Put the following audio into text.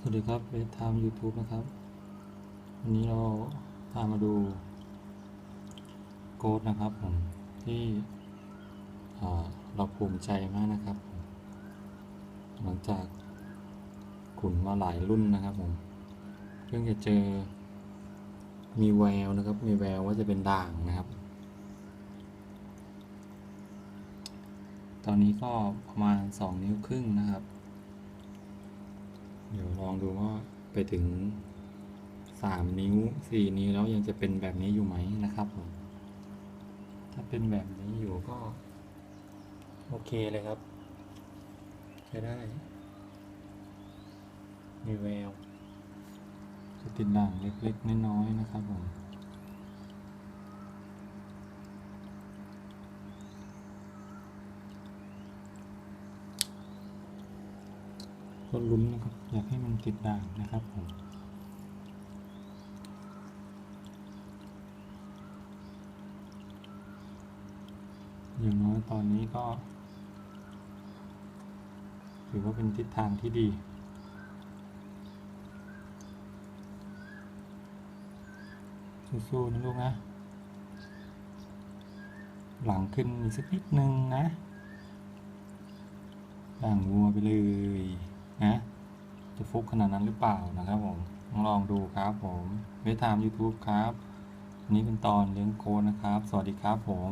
สวัสดีครับเวทไทม์ยูทูบนะครับ วันนี้เราพามาดูโกดนะครับผมที่เเราภูมิใจมากนะครับ หลังจากขุนมาหลายรุ่นนะครับผมเพิ่งจะเจอมีแววนะครับ มีแววว่าจะเป็นด่างนะครับ ตอนนี้ก็ประมาณสองนิ้วครึ่งนะครับ องดูว่าไปถึงสามนิ้วสี่นิ้วแล้วยังจะเป็นแบบนี้อยู่ไหมนะครับผมถ้าเป็นแบบนี้อยู่ก็ โอเคเลยครับใช้ได้มีแววจะติดด่างเล็กๆน้อยๆนะครับผม ก็ลุ้นนะครับ อยากให้มันติดด่างนะครับผมอย่างน้อยตอนนี้ก็ ถือว่าเป็นทิศทางที่ดีสู้ๆนะลูกนะ หลังขึ้นอีกสักนิดนึงนะด่างวัวไปเลย นะจะฟุกขนาดนั้นหรือเปล่านะครับผมลองดูครับผมเวทาม YouTube ครับ นี้เป็นตอนเลี้ยงโคนะครับ สวัสดีครับผม